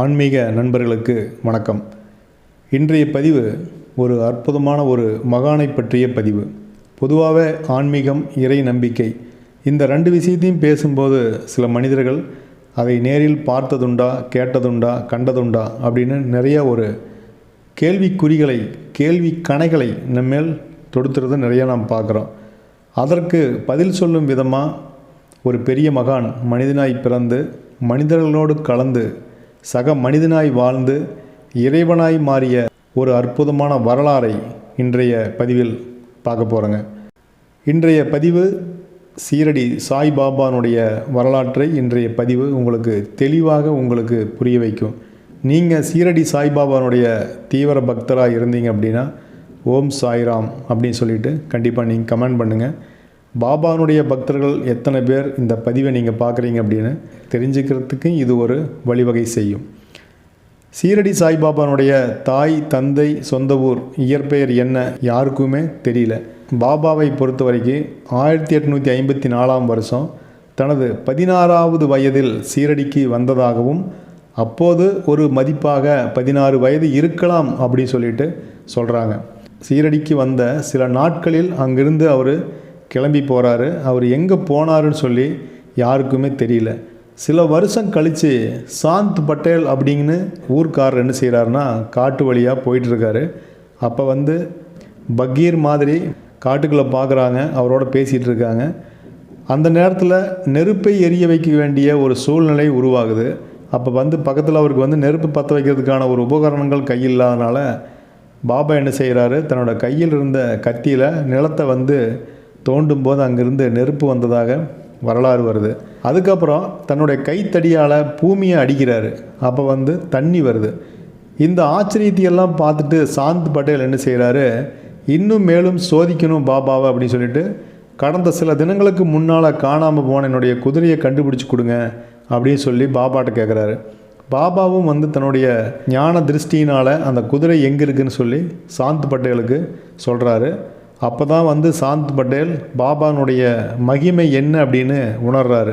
ஆன்மீக நண்பர்களுக்கு வணக்கம். இன்றைய பதிவு ஒரு அற்புதமான ஒரு மகானை பற்றிய பதிவு. பொதுவாகவே ஆன்மீகம் இறை நம்பிக்கை இந்த ரெண்டு விஷயத்தையும் பேசும்போது சில மனிதர்கள் அதை நேரில் பார்த்ததுண்டா கேட்டதுண்டா கண்டதுண்டா அப்படின்னு நிறைய ஒரு கேள்விக்குறிகளை கேள்வி கணைகளை நம்மேல் தொடுத்துறது நிறைய நாம் பார்க்குறோம். அதற்கு பதில் சொல்லும் விதமாக ஒரு பெரிய மகான் மனிதனாய் பிறந்து மனிதர்களோடு கலந்து சக மனிதனாய் வாழ்ந்து இறைவனாய் மாறிய ஒரு அற்புதமான வரலாறை இன்றைய பதிவில் பார்க்க போகிறோங்க இன்றைய பதிவு சீரடி சாய்பாபானுடைய வரலாற்றை இன்றைய பதிவு உங்களுக்கு தெளிவாக உங்களுக்கு புரிய வைக்கும். நீங்கள் சீரடி சாய்பாபானுடைய தீவிர பக்தராக இருந்தீங்க அப்படின்னா ஓம் சாய்ராம் அப்படின்னு சொல்லிட்டு கண்டிப்பாக நீங்கள் கமெண்ட் பண்ணுங்கள் பாபானுடைய பக்தர்கள் எத்தனை பேர் இந்த பதிவை நீங்கள் பார்க்குறீங்க அப்படின்னு தெரிஞ்சுக்கிறதுக்கு இது ஒரு வழிவகை செய்யும். சீரடி சாய்பாபானுடைய தாய் தந்தை சொந்த ஊர் இயற்பெயர் என்ன யாருக்குமே தெரியல. பாபாவை பொறுத்த வரைக்கும் ஆயிரத்தி எட்நூற்றி ஐம்பத்தி நாலாம் வருஷம் தனது பதினாறாவது வயதில் சீரடிக்கு வந்ததாகவும் அப்போது ஒரு மதிப்பாக பதினாறு வயது இருக்கலாம் அப்படின்னு சொல்லிட்டு சொல்கிறாங்க சீரடிக்கு வந்த சில நாட்களில் அங்கிருந்து அவர் கிளம்பி போகிறாரு அவர் எங்கே போனாருன்னு சொல்லி யாருக்குமே தெரியல. சில வருஷம் கழித்து சாந்த் பட்டேல் அப்படிங்கன்னு ஊர்க்காரர் என்ன செய்கிறாருன்னா காட்டு வழியாக போயிட்டுருக்காரு அப்போ வந்து பக்கீர் மாதிரி காட்டுக்குள்ளே பார்க்குறாங்க அவரோட பேசிகிட்டு இருக்காங்க. அந்த நேரத்தில் நெருப்பை எரிய வைக்க வேண்டிய ஒரு சூழ்நிலை உருவாகுது. அப்போ வந்து பக்கத்தில் அவருக்கு வந்து நெருப்பு பற்ற வைக்கிறதுக்கான ஒரு உபகரணங்கள் கையில் இல்லாதனால பாபா என்ன செய்கிறாரு தன்னோட கையில் இருந்த கத்தியில் நிலத்தை வந்து தோண்டும் போது அங்கிருந்து நெருப்பு வந்ததாக வரலாறு வருது. அதுக்கப்புறம் தன்னுடைய கைத்தடியால் பூமியை அடிக்கிறாரு. அப்போ வந்து தண்ணி வருது. இந்த ஆச்சரியத்தையெல்லாம் பார்த்துட்டு சாந்த் பட்டேல் என்ன செய்கிறாரு இன்னும் மேலும் சோதிக்கணும் பாபாவை அப்படின்னு சொல்லிட்டு கடந்த சில தினங்களுக்கு முன்னால் காணாமல் போன என்னுடைய குதிரையை கண்டுபிடிச்சி கொடுங்க அப்படின்னு சொல்லி பாபாட்ட கேட்குறாரு பாபாவும் வந்து தன்னுடைய ஞான திருஷ்டினால் அந்த குதிரை எங்கே இருக்குன்னு சொல்லி சாந்த் பட்டேலுக்கு சொல்கிறாரு அப்போ தான் வந்து சாந்த் பட்டேல் பாபானுடைய மகிமை என்ன அப்படின்னு உணர்றாரு.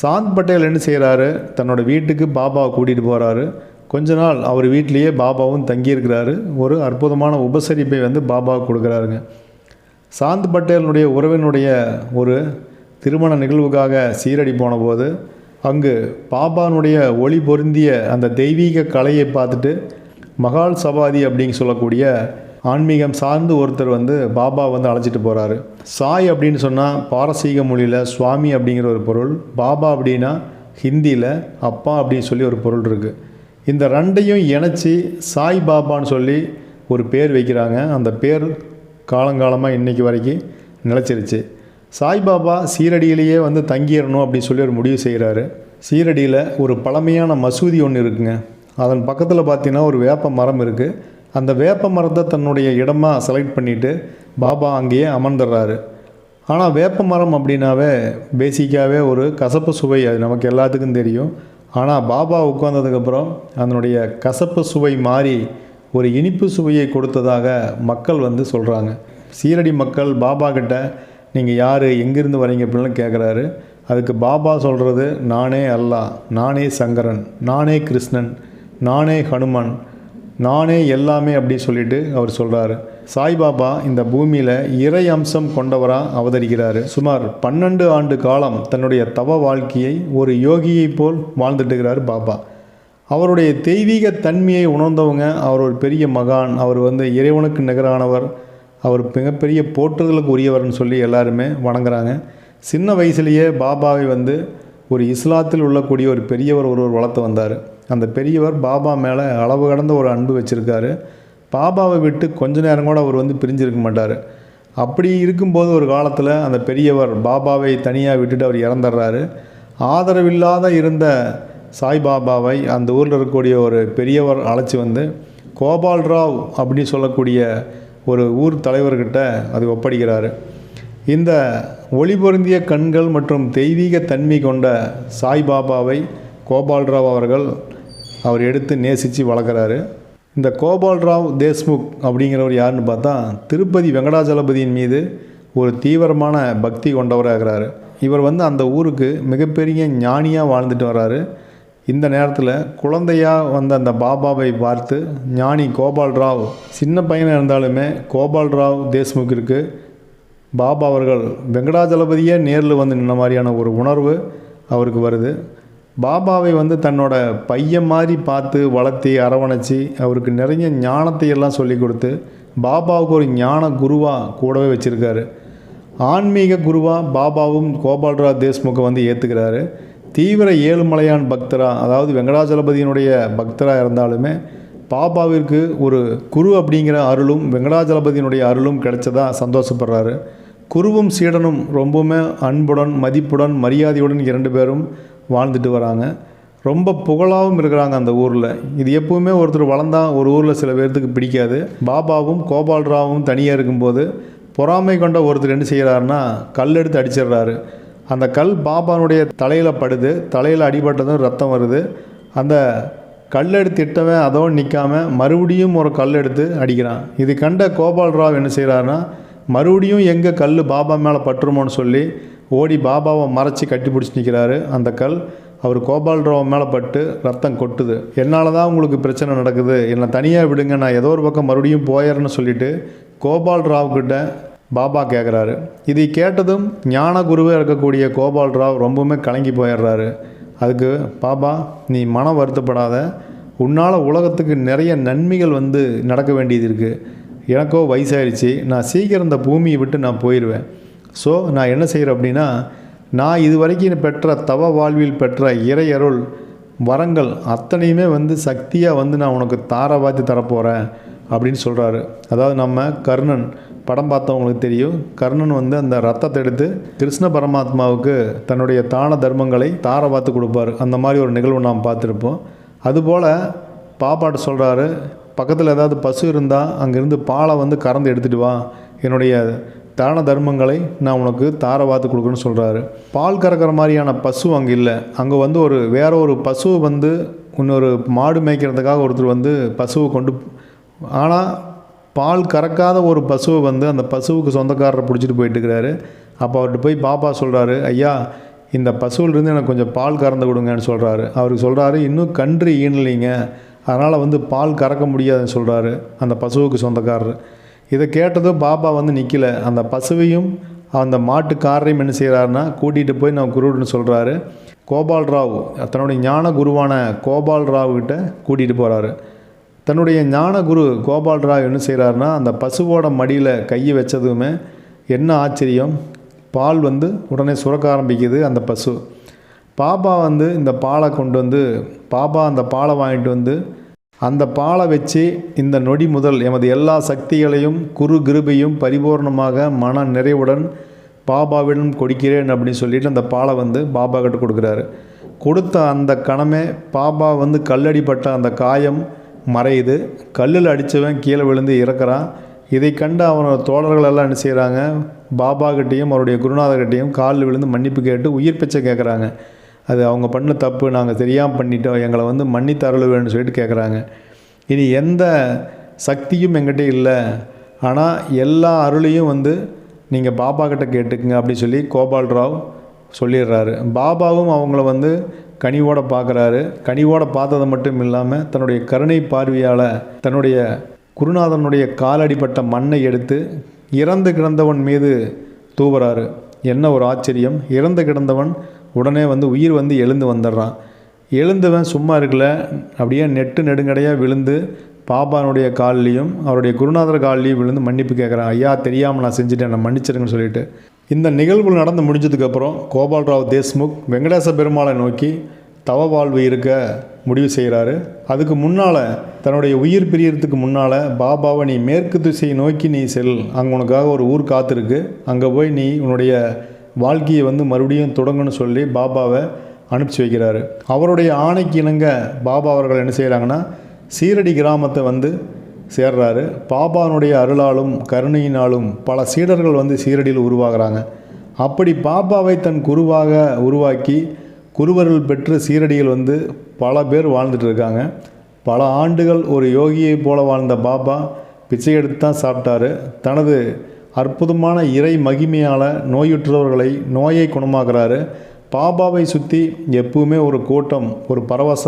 சாந்த் பட்டேல் என்ன செய்கிறாரு தன்னோட வீட்டுக்கு பாபாவை கூட்டிகிட்டு போகிறாரு கொஞ்ச நாள் அவர் வீட்டிலையே பாபாவும் தங்கியிருக்கிறாரு. ஒரு அற்புதமான உபசரிப்பை வந்து பாபா கொடுக்குறாருங்க. சாந்த் பட்டேலினுடைய உறவினுடைய ஒரு திருமண நிகழ்வுக்காக சீரடி போன போது அங்கு பாபானுடைய ஒளி பொருந்திய அந்த தெய்வீக கலையை பார்த்துட்டு மகால் சபாதி அப்படின்னு சொல்லக்கூடிய ஆன்மீகம் சார்ந்து ஒருத்தர் வந்து பாபா வந்து அழைச்சிட்டு போகிறாரு சாய் அப்படின்னு சொன்னால் பாரசீக மொழியில் சுவாமி அப்படிங்கிற ஒரு பொருள் பாபா அப்படின்னா ஹிந்தியில் அப்பா அப்படின்னு சொல்லி ஒரு பொருள் இருக்குது இந்த ரெண்டையும் இணைச்சி சாய் பாபான்னு சொல்லி ஒரு பேர் வைக்கிறாங்க. அந்த பேர் காலங்காலமாக இன்றைக்கி வரைக்கும் நிலச்சிருச்சு. சாய்பாபா சீரடியிலேயே வந்து தங்கிடணும் அப்படின்னு சொல்லி ஒரு முடிவு செய்கிறாரு சீரடியில் ஒரு பழமையான மசூதி ஒன்று இருக்குங்க. அதன் பக்கத்தில் பார்த்தீங்கன்னா ஒரு வேப்ப மரம் இருக்குது அந்த வேப்ப மரத்தை தன்னுடைய இடமாக செலக்ட் பண்ணிவிட்டு பாபா அங்கேயே அமர்ந்துடுறாரு. ஆனால் வேப்ப மரம் அப்படின்னாவே பேசிக்காகவே ஒரு கசப்பு சுவை அது நமக்கு எல்லாத்துக்கும் தெரியும். ஆனால் பாபா உட்கார்ந்ததுக்கப்புறம் அதனுடைய கசப்பு சுவை மாறி ஒரு இனிப்பு சுவையை கொடுத்ததாக மக்கள் வந்து சொல்கிறாங்க சீரடி மக்கள் பாபா கிட்ட நீங்கள் யார் எங்கேருந்து வரீங்க அப்படின்லாம் கேட்குறாரு அதுக்கு பாபா சொல்கிறது நானே அல்லாஹ் நானே சங்கரன் நானே கிருஷ்ணன் நானே ஹனுமான் நானே எல்லாமே அப்படி சொல்லிட்டு அவர் சொல்கிறாரு சாய்பாபா இந்த பூமியில் இறை அம்சம் கொண்டவராக அவதரிக்கிறாரு. சுமார் பன்னெண்டு ஆண்டு காலம் தன்னுடைய தவ வாழ்க்கையை ஒரு யோகியைப் போல் வாழ்ந்துட்டுக்கிறார் பாபா. அவருடைய தெய்வீக தன்மையை உணர்ந்தவங்க அவர் ஒரு பெரிய மகான். அவர் வந்து இறைவனுக்கு நிகரானவர். அவர் மிகப்பெரிய போற்றுதலுக்கு உரியவர்னு சொல்லி எல்லாருமே வணங்குறாங்க. சின்ன வயசுலேயே பாபாவை வந்து ஒரு இஸ்லாத்தில் உள்ளக்கூடிய ஒரு பெரியவர் ஒருவர் வளர்த்து வந்தார். அந்த பெரியவர் பாபா மேலே அளவு கடந்த ஒரு அன்பு வச்சுருக்காரு. பாபாவை விட்டு கொஞ்ச நேரம் கூட அவர் வந்து பிரிஞ்சிருக்க மாட்டார். அப்படி இருக்கும்போது ஒரு காலத்தில் அந்த பெரியவர் பாபாவை தனியாக விட்டுட்டு அவர் இறந்துடுறாரு. ஆதரவில்லாத இருந்த சாய்பாபாவை அந்த ஊரில் இருக்கக்கூடிய ஒரு பெரியவர் அழைச்சி வந்து கோபால் ராவ் அப்படின்னு சொல்லக்கூடிய ஒரு ஊர் தலைவர்கிட்ட அது ஒப்படைக்கிறாரு. இந்த ஒளி பொருந்திய கண்கள் மற்றும் தெய்வீக தன்மை கொண்ட சாய்பாபாவை கோபால்ராவ் அவர்கள் அவர் எடுத்து நேசித்து வளர்க்குறாரு. இந்த கோபால்ராவ் தேஷ்முக் அப்படிங்கிறவர் யாருன்னு பார்த்தா திருப்பதி வெங்கடாஜலபதியின் மீது ஒரு தீவிரமான பக்தி கொண்டவராக இவர் வந்து அந்த ஊருக்கு மிகப்பெரிய ஞானியாக வாழ்ந்துட்டு வர்றாரு. இந்த நேரத்தில் குழந்தையாக வந்த அந்த பாபாவை பார்த்து ஞானி கோபால் ராவ் சின்ன பையனாக இருந்தாலுமே கோபால் ராவ் தேஷ்முக்கிற்கு பாபா அவர்கள் வெங்கடாஜலபதியே நேரில் வந்து நின்ன மாதிரியான ஒரு உணர்வு அவருக்கு வருது. பாபாவை வந்து தன்னோட பையன் மாதிரி பார்த்து வளர்த்தி அரவணைச்சி அவருக்கு நிறைய ஞானத்தை எல்லாம் சொல்லி கொடுத்து பாபாவுக்கு ஒரு ஞான குருவாக கூடவே வச்சுருக்காரு. ஆன்மீக குருவாக பாபாவும் கோபால்ராவ் தேஷ்முக்கை வந்து ஏற்றுக்கிறாரு தீவிர ஏழுமலையான் பக்தராக அதாவது வெங்கடாஜலபதியினுடைய பக்தராக இருந்தாலுமே பாபாவிற்கு ஒரு குரு அப்படிங்கிற அருளும் வெங்கடாஜலபதியினுடைய அருளும் கிடைச்சதா சந்தோஷப்படுறாரு. குருவும் சீடனும் ரொம்பவுமே அன்புடன் மதிப்புடன் மரியாதையுடன் இரண்டு பேரும் வாழ்ந்துட்டு வராங்க. ரொம்ப புகழாகவும் இருக்கிறாங்க அந்த ஊரில். இது எப்போவுமே ஒருத்தர் வளர்ந்தா ஒரு ஊரில் சில பேர்த்துக்கு பிடிக்காது. பாபாவும் கோபால்ராவும் தனியாக இருக்கும்போது பொறாமை கொண்ட ஒருத்தர் என்ன செய்கிறாருன்னா கல் எடுத்து அடிச்சிடுறாரு. அந்த கல் பாபானுடைய தலையில் படுது. தலையில் அடிபட்டதும் ரத்தம் வருது. அந்த கல் எடுத்து இட்டவன் அதோடு நிற்காம மறுபடியும் ஒரு கல் எடுத்து அடிக்கிறான். இது கண்ட கோபால் ராவ் என்ன செய்கிறாருன்னா மறுபடியும் எங்கே கல் பாபா மேலே பட்டுருமோன்னு சொல்லி ஓடி பாபாவை மறைச்சி கட்டி பிடிச்சி நிற்கிறாரு அந்த கல் அவர் கோபால் ராவ் மேலே பட்டு ரத்தம் கொட்டுது. என்னால் தான் உங்களுக்கு பிரச்சனை நடக்குது? என்னை தனியாக விடுங்க நான் ஏதோ ஒரு பக்கம் மறுபடியும் போயிடுறேன்னு சொல்லிட்டு கோபால் ராவ் கிட்ட பாபா கேட்குறாரு இதை கேட்டதும் ஞான குருவே இருக்கக்கூடிய கோபால் ராவ் ரொம்பவுமே கலங்கி போயிடுறாரு. அதுக்கு பாபா நீ மனம் வருத்தப்படாத. உன்னால் உலகத்துக்கு நிறைய நன்மைகள் வந்து நடக்க வேண்டியது இருக்குது எனக்கோ வயசாயிருச்சு. நான் சீக்கிரம் இந்த பூமியை விட்டு நான் போயிடுவேன் ஸோ நான் என்ன செய்கிறேன் அப்படின்னா நான் இது வரைக்கும் பெற்ற தவ வாழ்வில் பெற்ற இறையருள் வரங்கள் அத்தனையுமே வந்து சக்தியாக வந்து நான் உனக்கு தாரவாத்தி தரப்போகிறேன் அப்படின்னு சொல்கிறாரு அதாவது நம்ம கர்ணன் படம் பார்த்தவங்களுக்கு தெரியும். கர்ணன் வந்து அந்த ரத்தத்தை எடுத்து கிருஷ்ண பரமாத்மாவுக்கு தன்னுடைய தான தர்மங்களை தார பார்த்து கொடுப்பாரு. அந்த மாதிரி ஒரு நிகழ்வு நாம் பார்த்துருப்போம். அதுபோல் பாப்பாட்டு சொல்கிறாரு பக்கத்தில் ஏதாவது பசு இருந்தால் அங்கேருந்து பாலை வந்து கறந்து எடுத்துகிட்டு வா. என்னுடைய தான தர்மங்களை நான் உனக்கு தாரை வாத்து கொடுக்குறேன்னு சொல்கிறாரு பால் கறக்கிற மாதிரியான பசு அங்கே இல்லை. அங்கே வந்து ஒரு வேற ஒரு பசு வந்து இன்னொரு மாடு மேய்க்கிறதுக்காக ஒருத்தர் வந்து பசுவை கொண்டு ஆனால் பால் கறக்காத ஒரு பசுவை வந்து அந்த பசுவுக்கு சொந்தக்காரரை பிடிச்சிட்டு போயிட்டுருக்கிறாரு அப்போ அவர்கிட்ட போய் பாப்பா சொல்கிறாரு ஐயா இந்த பசுவிலிருந்து எனக்கு கொஞ்சம் பால் கறந்து கொடுங்கன்னு சொல்கிறாரு அவருக்கு சொல்கிறாரு இன்னும் கன்று ஈனலைங்க. அதனால் வந்து பால் கறக்க முடியாதுன்னு சொல்கிறாரு அந்த பசுவுக்கு சொந்தக்காரர். இதை கேட்டதும் பாபா வந்து நிற்கல அந்த பசுவையும் அந்த மாட்டுக்காரரையும் என்ன செய்கிறாருன்னா கூட்டிகிட்டு போய் நான் குருன்னு சொல்கிறாரு கோபால் ராவ் தன்னுடைய ஞான குருவான கோபால் ராவ் கூட்டிகிட்டு போகிறாரு தன்னுடைய ஞான குரு கோபால் ராவ் என்ன செய்கிறாருன்னா அந்த பசுவோட மடியில் கையை வச்சதுமே என்ன ஆச்சரியம்? பால் வந்து உடனே சுரக்க ஆரம்பிக்குது அந்த பசு. பாப்பா வந்து இந்த பாலை கொண்டு வந்து பாப்பா அந்த பாலை வாங்கிட்டு வந்து அந்த பாலை வச்சு இந்த நொடி முதல் எமது எல்லா சக்திகளையும் குரு கிருபையும் பரிபூர்ணமாக மன நிறைவுடன் பாபாவிடம் கொடுக்கிறேன் அப்படின்னு சொல்லிட்டு அந்த பாலை வந்து பாபா கிட்ட கொடுக்குறாரு. கொடுத்த அந்த கணமே பாபா வந்து கல்லடிப்பட்ட அந்த காயம் மறையுது. கல்லில் அடித்தவன் கீழே விழுந்து இறக்குறான். இதை கண்டு அவனோட தோழர்கள் எல்லாம் என்ன செய்கிறாங்க பாபா கிட்டேயும் அவருடைய குருநாதர்கிட்டையும் காலில் விழுந்து மன்னிப்பு கேட்டு உயிர் பிச்சை கேட்குறாங்க அது அவங்க பண்ண தப்பு நாங்கள் தெரியாமல் பண்ணிட்டோம் எங்களை வந்து மன்னித்தரல வேணும்னு சொல்லிட்டு கேட்குறாங்க இனி எந்த சக்தியும் எங்கிட்ட இல்லை. ஆனால் எல்லா அருளையும் வந்து நீங்கள் பாபா கிட்ட கேட்டுக்குங்க அப்படின்னு சொல்லி கோபால் ராவ் சொல்லிடுறாரு. பாபாவும் அவங்கள வந்து கனிவோட பார்க்குறாரு கனிவோட பார்த்தது மட்டும் இல்லாமல் தன்னுடைய கருணை பார்வையால் தன்னுடைய குருநாதனுடைய காலடிப்பட்ட மண்ணை எடுத்து இறந்து கிடந்தவன் மீது தூவுறாரு. என்ன ஒரு ஆச்சரியம். இறந்து கிடந்தவன் உடனே வந்து உயிர் வந்து எழுந்து வந்துடுறான். எழுந்தவன் சும்மா இருக்கல. அப்படியே நெட்டு நெடுங்கடையாக விழுந்து பாபானுடைய கால்லையும் அவருடைய குருநாதர் கால்லையும் விழுந்து மன்னிப்பு கேட்குறான் ஐயா தெரியாமல் நான் செஞ்சுட்டேன். என்னை மன்னிச்சிருங்கன்னு சொல்லிட்டு. இந்த நிகழ்வு நடந்து முடிஞ்சதுக்கப்புறம் கோபால்ராவ் தேஷ்முக் வெங்கடேச பெருமாளை நோக்கி தவ வாழ்வு இருக்க முடிவு செய்கிறாரு அதுக்கு முன்னால் தன்னுடைய உயிர் பிரியறதுக்கு முன்னால் பாபாவை நீ மேற்கு திசையை நோக்கி நீ செல். அங்கே உனக்காக ஒரு ஊர் காத்திருக்கு. அங்கே போய் நீ உன்னுடைய வாழ்க்கையை வந்து மறுபடியும் தொடங்கணும்னு சொல்லி பாபாவை அனுப்பிச்சி வைக்கிறாரு. அவருடைய ஆணைக்கு இணங்க பாபா அவர்கள் என்ன செய்கிறாங்கன்னா சீரடி கிராமத்தை வந்து சேர்றாரு. பாபானுடைய அருளாலும் கருணையினாலும் பல சீடர்கள் வந்து சீரடியில் உருவாகிறாங்க. அப்படி பாபாவை தன் குருவாக உருவாக்கி குருவர்கள் பெற்று சீரடியில் வந்து பல பேர் வாழ்ந்துட்டு இருக்காங்க. பல ஆண்டுகள் ஒரு யோகியை போல வாழ்ந்த பாபா பிச்சை எடுத்து தான் சாப்பிட்டாரு. தனது அற்புதமான இறை மகிமையால் நோயுற்றவர்களை நோயை குணமாக்குறாரு. பாபாவை சுற்றி எப்பவுமே ஒரு கூட்டம் ஒரு பரவச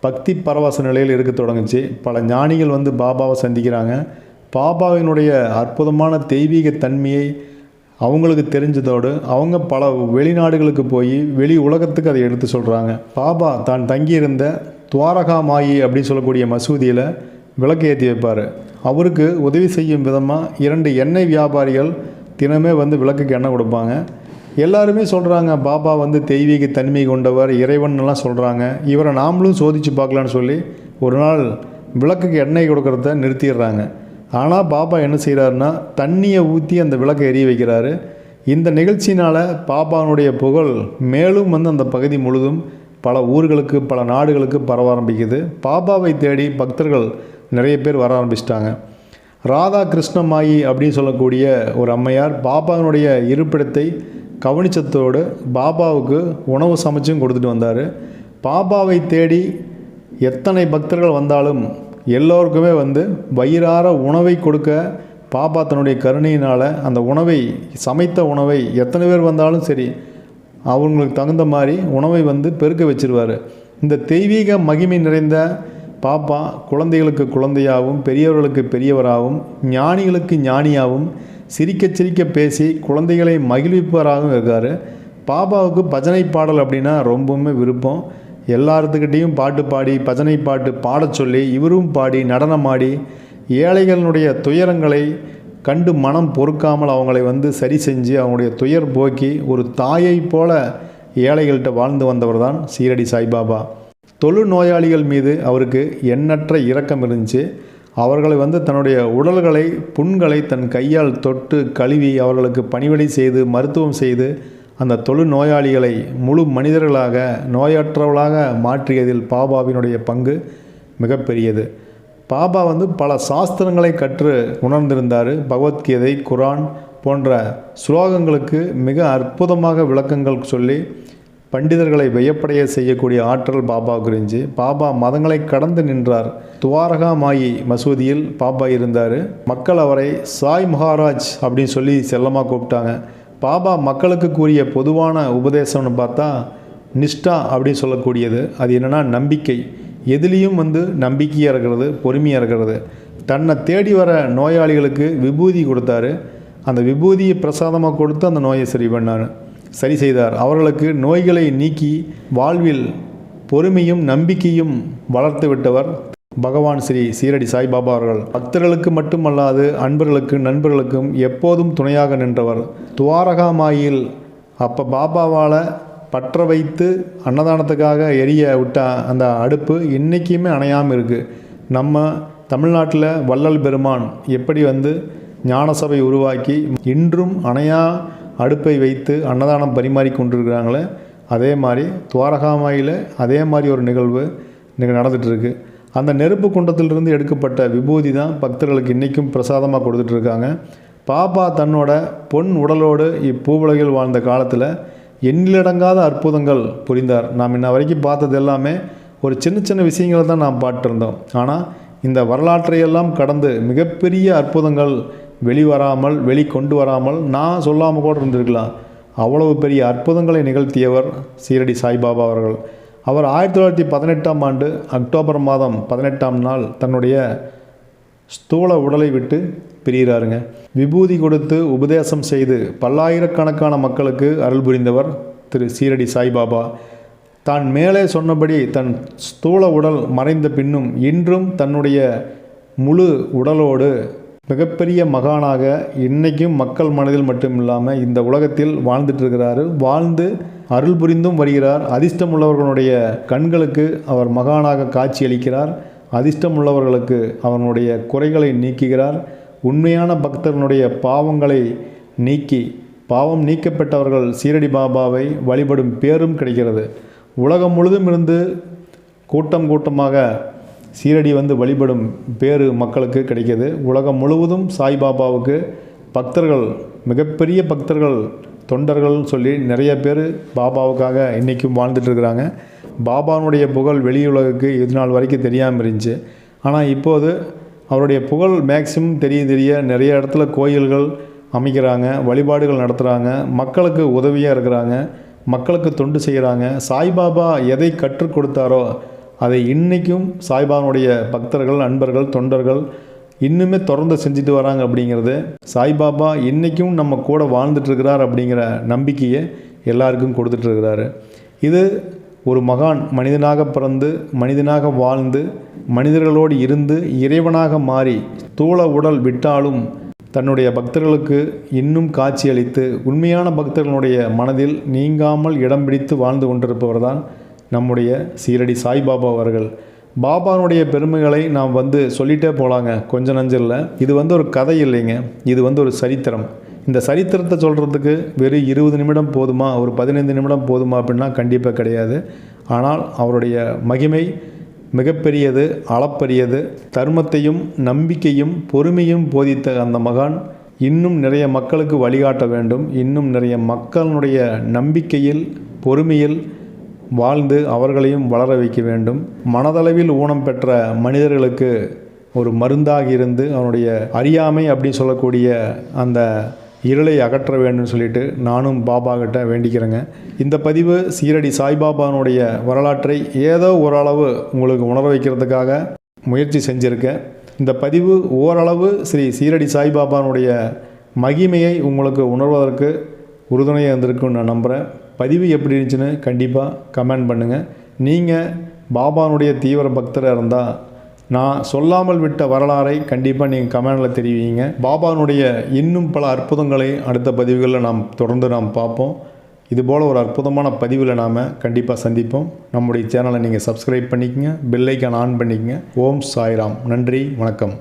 பக்தி பரவச நிலையில் இருக்க தொடங்குச்சு. பல ஞானிகள் வந்து பாபாவை சந்திக்கிறாங்க. பாபாவினுடைய அற்புதமான தெய்வீக தன்மையை அவங்களுக்கு தெரிஞ்சதோடு அவங்க பல வெளிநாடுகளுக்கு போய் வெளி உலகத்துக்கு அதை எடுத்து சொல்கிறாங்க பாபா தான் தங்கியிருந்த துவாரகா மாயி அப்படின்னு சொல்லக்கூடிய மசூதியில் விளக்கு ஏற்றி வைப்பார். அவருக்கு உதவி செய்யும் விதமாக இரண்டு எண்ணெய் வியாபாரிகள் தினமே வந்து விளக்குக்கு எண்ணெய் கொடுப்பாங்க. எல்லாருமே சொல்கிறாங்க பாபா வந்து தெய்வீக தன்மை கொண்டவர் இறைவன் எல்லாம் சொல்கிறாங்க இவரை நாமளும் சோதித்து பார்க்கலான்னு சொல்லி ஒரு நாள் விளக்குக்கு எண்ணெய் கொடுக்குறத நிறுத்திடுறாங்க. ஆனால் பாபா என்ன செய்கிறாருன்னா தண்ணியை ஊற்றி அந்த விளக்கை எரிய வைக்கிறாரு. இந்த நிகழ்ச்சினால் பாபானுடைய புகழ் மேலும் வந்து அந்த பகுதி முழுதும் பல ஊர்களுக்கு பல நாடுகளுக்கு பரவ ஆரம்பிக்குது. பாபாவை தேடி பக்தர்கள் நிறைய பேர் வர ஆரம்பிச்சிட்டாங்க. ராதா கிருஷ்ணமாயி அப்படின்னு சொல்லக்கூடிய ஒரு அம்மையார் பாபாவினுடைய இருப்பிடத்தை கவனிச்சத்தோடு பாபாவுக்கு உணவு சமைச்சும் கொடுத்துட்டு வந்தார். பாபாவை தேடி எத்தனை பக்தர்கள் வந்தாலும் எல்லோருக்குமே வந்து வயிறார உணவை கொடுக்க பாபா தன்னுடைய கருணையினால் அந்த உணவை சமைத்த உணவை எத்தனை பேர் வந்தாலும் சரி அவங்களுக்கு தகுந்த மாதிரி உணவை வந்து பெருக்க வச்சிருவார். இந்த தெய்வீக மகிமை நிறைந்த பாப்பா குழந்தைகளுக்கு குழந்தையாகவும் பெரியவர்களுக்கு பெரியவராகவும் ஞானிகளுக்கு ஞானியாகவும் சிரிக்க சிரிக்க பேசி குழந்தைகளை மகிழ்விப்பவராகவும் இருக்கார். பாபாவுக்கு பஜனை பாடல் அப்படின்னா ரொம்பவுமே விருப்பம். எல்லாத்துக்கிட்டேயும் பாட்டு பாடி பஜனை பாட்டு பாடச் சொல்லி இவரும் பாடி நடனமாடி ஏழைகளினுடைய துயரங்களை கண்டு மனம் பொறுக்காமல் அவங்களை வந்து சரி செஞ்சு அவங்களுடைய துயர் போக்கி ஒரு தாயை போல ஏழைகள்கிட்ட வாழ்ந்து வந்தவர் தான் சீரடி சாய்பாபா. தொழு நோயாளிகள் மீது அவருக்கு எண்ணற்ற இரக்கம் இருந்துச்சு. அவர்களை வந்து தன்னுடைய உடல்களை புண்களை தன் கையால் தொட்டு கழுவி அவர்களுக்கு பணிவிடை செய்து மருத்துவம் செய்து அந்த தொழு நோயாளிகளை முழு மனிதர்களாக நோயற்றவர்களாக மாற்றியதில் பாபாவினுடைய பங்கு மிகப்பெரியது. பாபா வந்து பல சாஸ்திரங்களை கற்று உணர்ந்திருந்தார். பகவத்கீதை குரான் போன்ற ஸ்லோகங்களுக்கு மிக அற்புதமாக விளக்கங்கள் சொல்லி பண்டிதர்களை வியப்படைய செய்யக்கூடிய ஆற்றல் பாபா குறிஞ்சி. பாபா மதங்களை கடந்து நின்றார். துவாரகா மாயி மசூதியில் பாபா இருந்தார். மக்கள் அவரை சாய் மகாராஜ் அப்படின்னு சொல்லி செல்லமாக கூப்பிட்டாங்க. பாபா மக்களுக்கு கூறிய பொதுவான உபதேசம்னு பார்த்தா நிஷ்டா அப்படின்னு சொல்லக்கூடியது. அது என்னென்னா நம்பிக்கை. எதுலேயும் வந்து நம்பிக்கையாக இருக்கிறது பொறுமையாக இருக்கிறது. தன்னை தேடி வர நோயாளிகளுக்கு விபூதி கொடுத்தாரு. அந்த விபூதியை பிரசாதமாக கொடுத்து அந்த நோயை சரி பண்ணார். சரி செய்தார். அவர்களுக்கு நோய்களை நீக்கி வாழ்வில் பொறுமையும் நம்பிக்கையும் வளர்த்து விட்டவர் பகவான் ஸ்ரீ சீரடி சாய்பாபா அவர்கள். பக்தர்களுக்கு மட்டுமல்லாது அன்பர்களுக்கு நண்பர்களுக்கும் எப்போதும் துணையாக நின்றவர். துவாரகாமாயில் அப்போ பாபாவால் பற்ற வைத்து அன்னதானத்துக்காக எரிய விட்ட அந்த அடுப்பு இன்றைக்குமே அணையாமல் இருக்குது நம்ம தமிழ்நாட்டில் வள்ளல் பெருமான் எப்படி வந்து ஞானசபை உருவாக்கி இன்றும் அணையா அடுப்பை வைத்து அன்னதானம் பரிமாறி கொண்டிருக்கிறாங்களே அதே மாதிரி துவாரகாமாயில் அதே மாதிரி ஒரு நிகழ்வு இன்றைக்கி நடந்துகிட்ருக்கு அந்த நெருப்பு குண்டத்திலிருந்து எடுக்கப்பட்ட விபூதி தான் பக்தர்களுக்கு இன்றைக்கும் பிரசாதமாக கொடுத்துட்ருக்காங்க பாப்பா தன்னோட பொன் உடலோடு இப்பூவுலகில் வாழ்ந்த காலத்தில் எண்ணிலடங்காத அற்புதங்கள் புரிந்தார். நாம் இன்ன வரைக்கும் பார்த்தது எல்லாமே ஒரு சின்ன சின்ன விஷயங்களை தான் நாம் பார்த்துருந்தோம் ஆனால் இந்த வரலாற்றையெல்லாம் கடந்து மிகப்பெரிய அற்புதங்கள் வெளிவராமல் வெளிக்கொண்டு வராமல் நான் சொல்லாமல் கூட இருந்திருக்கலாம் அவ்வளவு பெரிய அற்புதங்களை நிகழ்த்தியவர் சீரடி சாய்பாபா அவர்கள். அவர் ஆயிரத்தி தொள்ளாயிரத்தி பதினெட்டாம் ஆண்டு அக்டோபர் மாதம் பதினெட்டாம் நாள் தன்னுடைய ஸ்தூல உடலை விட்டு பிரிகிறாருங்க. விபூதி கொடுத்து உபதேசம் செய்து பல்லாயிரக்கணக்கான மக்களுக்கு அருள் புரிந்தவர் திரு சீரடி சாய்பாபா. தான் மேலே சொன்னபடி தன் ஸ்தூல உடல் மறைந்த பின்னும் இன்றும் தன்னுடைய முழு உடலோடு மிகப்பெரிய மகானாக இன்றைக்கும் மக்கள் மனதில் மட்டும் இல்லாமல் இந்த உலகத்தில் வாழ்ந்துட்டு இருக்கிறாரு வாழ்ந்து அருள் புரிந்தும் வருகிறார். அதிர்ஷ்டம் உள்ளவர்களுடைய கண்களுக்கு அவர் மகானாக காட்சியளிக்கிறார். அதிர்ஷ்டம் உள்ளவர்களுக்கு அவனுடைய குறைகளை நீக்குகிறார். உண்மையான பக்தர்களுடைய பாவங்களை நீக்கி பாவம் நீக்கப்பட்டவர்கள் சீரடி பாபாவை வழிபடும் பேரும் கிடைக்கிறது. உலகம் முழுதும் இருந்து கூட்டம் கூட்டமாக சீரடி வந்து வழிபடும் பேறு மக்களுக்கு கிடைக்கிது உலகம் முழுவதும் சாய்பாபாவுக்கு பக்தர்கள் மிகப்பெரிய பக்தர்கள் தொண்டர்கள்னு சொல்லி நிறைய பேர் பாபாவுக்காக இன்றைக்கும் வாழ்ந்துட்டு இருக்கிறாங்க. புகழ் வெளியுலகுக்கு இது நாள் வரைக்கும் தெரியாமல் இருந்துச்சு. ஆனால் இப்போது அவருடைய புகழ் மேக்சிமம் தெரிய தெரிய நிறைய இடத்துல கோயில்கள் அமைக்கிறாங்க வழிபாடுகள் நடத்துகிறாங்க மக்களுக்கு உதவியாக இருக்கிறாங்க மக்களுக்கு தொண்டு செய்கிறாங்க சாய்பாபா எதை கற்றுக் கொடுத்தாரோ அதை இன்றைக்கும் சாய்பாபாவுடைய பக்தர்கள் நண்பர்கள் தொண்டர்கள் இன்னுமே தொடர்ந்து செஞ்சுட்டு வராங்க அப்படிங்கிறது சாய்பாபா இன்றைக்கும் நம்ம கூட வாழ்ந்துட்டுருக்கிறார் அப்படிங்கிற நம்பிக்கையை எல்லாருக்கும் கொடுத்துட்ருக்கிறாரு இது ஒரு மகான் மனிதனாக பிறந்து மனிதனாக வாழ்ந்து மனிதர்களோடு இருந்து இறைவனாக மாறி தூள உடல் விட்டாலும் தன்னுடைய பக்தர்களுக்கு இன்னும் காட்சியளித்து உண்மையான பக்தர்களுடைய மனதில் நீங்காமல் இடம் பிடித்து வாழ்ந்து கொண்டிருப்பவர் தான் நம்முடைய சீரடி சாய்பாபா அவர்கள். பாபானுடைய பெருமைகளை நாம் வந்து சொல்லிட்டே போகலாங்க கொஞ்ச நஞ்சில் இது வந்து ஒரு கதை இல்லைங்க இது வந்து ஒரு சரித்திரம். இந்த சரித்திரத்தை சொல்கிறதுக்கு வெறும் இருபது நிமிடம் போதுமா ஒரு பதினைந்து நிமிடம் போதுமா அப்படின்னா கண்டிப்பாக கிடையாது. ஆனால் அவருடைய மகிமை மிகப்பெரியது அளப்பரியது. தர்மத்தையும் நம்பிக்கையும் பொறுமையும் போதித்த அந்த மகான் இன்னும் நிறைய மக்களுக்கு வழிகாட்ட வேண்டும். இன்னும் நிறைய மக்களுடைய நம்பிக்கையில் பொறுமையில் வாழ்ந்து அவர்களையும் வளர வைக்க வேண்டும். மனதளவில் ஊனம் பெற்ற மனிதர்களுக்கு ஒரு மருந்தாக இருந்து அவனுடைய அறியாமை அப்படின்னு சொல்லக்கூடிய அந்த இருளை அகற்ற வேண்டும் சொல்லிட்டு நானும் பாபா கிட்ட வேண்டிக்கிறேங்க. இந்த பதிவு சீரடி சாய்பாபானுடைய வரலாற்றை ஏதோ ஓரளவு உங்களுக்கு உணர வைக்கிறதுக்காக முயற்சி செஞ்சுருக்கேன். இந்த பதிவு ஓரளவு ஸ்ரீ சீரடி சாய்பாபானுடைய மகிமையை உங்களுக்கு உணர்வதற்கு உறுதுணையாக இருந்திருக்குன்னு நான் நம்புகிறேன் பதிவு எப்படி இருந்துச்சுன்னு கண்டிப்பாக கமெண்ட் பண்ணுங்கள் நீங்கள் பாபானுடைய தீவிர பக்தராக இருந்தால் நான் சொல்லாமல் விட்ட வரலாறை கண்டிப்பாக நீங்கள் கமெண்டில் தெரிவிங்க. பாபானுடைய இன்னும் பல அற்புதங்களை அடுத்த பதிவுகளில் நாம் தொடர்ந்து நாம் பார்ப்போம். இதுபோல் ஒரு அற்புதமான பதிவில் நாம் கண்டிப்பாக சந்திப்போம். நம்முடைய சேனலை நீங்கள் சப்ஸ்கிரைப் பண்ணிக்கங்க பெல்லைக்கான் ஆன் பண்ணிக்கங்க. ஓம் சாய்ராம். நன்றி வணக்கம்.